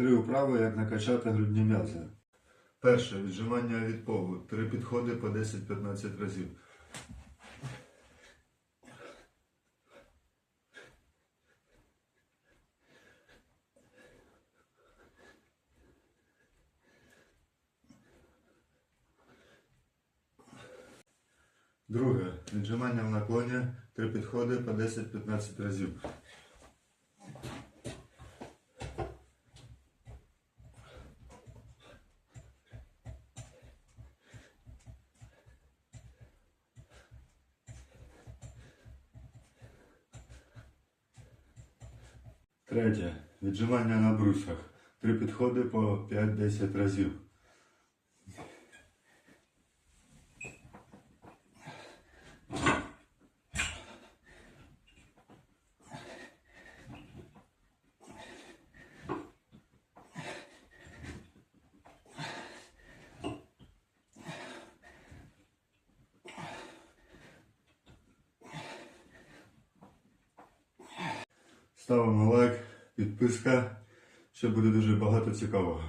Три вправи, як накачати грудні м'язи. Перше віджимання від полу. Три підходи по 10-15 разів. Друге. Віджимання в наклоні. Три підходи по 10-15 разів. Третє. Віджимання на брусах. Три підходи по 5-10 разів. Ставимо лайк, підписка. Ще буде дуже багато цікавого.